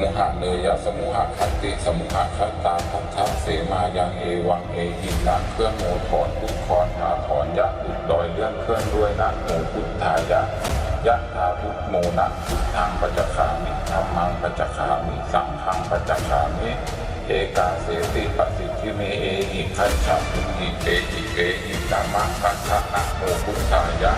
มุหะเนยสมุหะคันติสมุหะคตาพัทธเสมายังเอวังเอหินะเครื่องโมถอนทุกคอนหาถอนยะอุดลอยเลื่อนเคลื่อนด้วยนะโมพุทธายะยะทาพุทโมนะพุทธังปัจจคามิธรรมังปัจจคามิสังฆังปัจจคามิเอกาเสติปสิทธิเมเอหิคัจฉามิหิเอหิเอหิสัมมาปัฏฐะนะโมพุทธายะ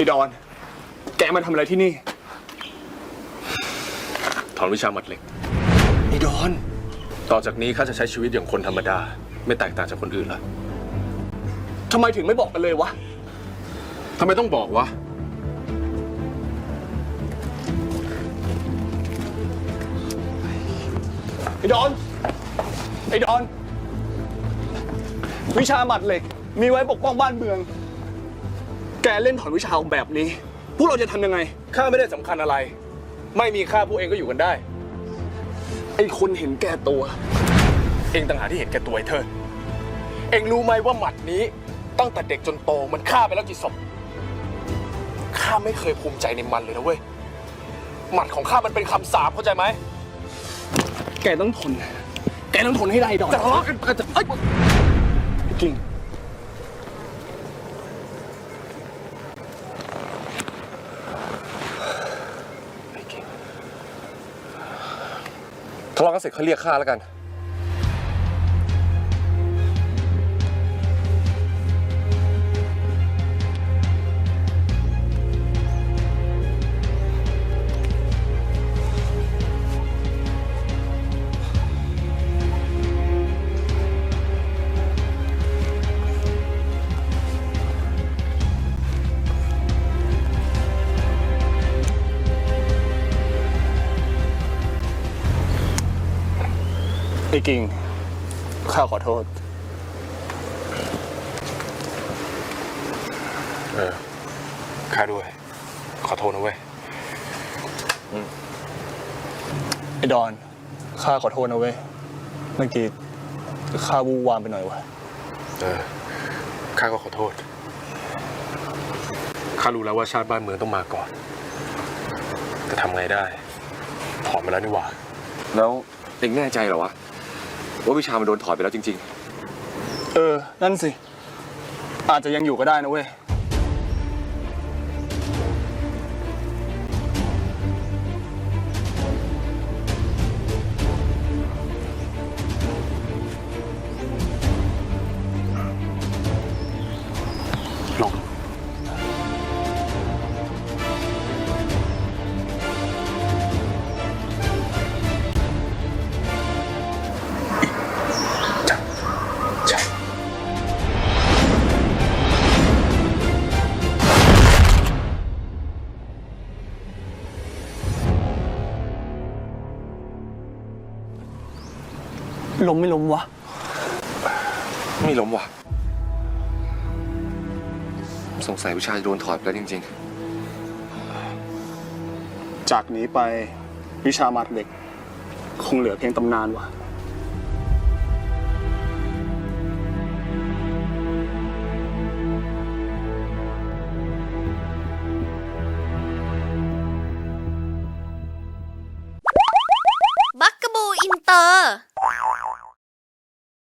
อ้ดอน แกมาทำอะไรที่นี่ ถอนวิชาหมัดเหล็กไอ้ดอน ต่อจากนี้ข้าจะใช้ชีวิตอย่างคนธรรมดา ไม่แตกต่างจากคนอื่นละทำไมถึงไม่บอกกันเลยวะ ทำไมต้องบอกวะ ไอ้ดอน ไอ้ดอน วิชาหมัดเหล็ก มีไว้ปกป้องบ้านเมืองแก เล่นถอนวิชาแบบนี้ พวกเราจะทำยังไง ข้าไม่ได้สำคัญอะไร ไม่มีข้าพวกเองก็อยู่กันได้ ไอ้คนเห็นแก่ตัว เองต่างหากที่เห็นแก่ตัวไอ้เทิดเองรู้ไหมว่าหมัดนี้ตั้งแต่เด็กจนโตมันฆ่าไปแล้วกี่ศพ ข้าไม่เคยภูมิใจในมันเลยนะเว้ย หมัดของข้ามันเป็นคำสาปเข้าใจไหม แกต้องทน แกต้องทนให้ได้ดอนจะทะเลาะกันจะเอ้ยกิ่ง ทะเลาะกันเสร็จเขาเรียกข้าแล้วกัน ไอ้กิ่ง ข้าขอโทษ เออข้าด้วย ขอโทษนะเว้ย ไอ้ดอน ข้าขอโทษนะเว้ย เมื่อกี้ข้าวูวามไปหน่อยวะเออข้าก็ขอโทษ ข้ารู้แล้วว่าชาติบ้านเมืองต้องมาก่อน แต่ทำไงได้ ถอนมาแล้วนี่หว่า แล้วเองแน่ใจเหรอวะ ว่าวิชามันโดนถอดไปแล้วจริง ๆ เออ นั่นสิ อาจจะยังอยู่ก็ได้นะเว้ย ล้มไม่ล้มวะๆไม่ล้มว่ะ สงสัยวิชาจะโดนถอดไปแล้วจริง จากนี้ไปวิชาหมัดเหล็ก คงเหลือเพียงตำนานวะ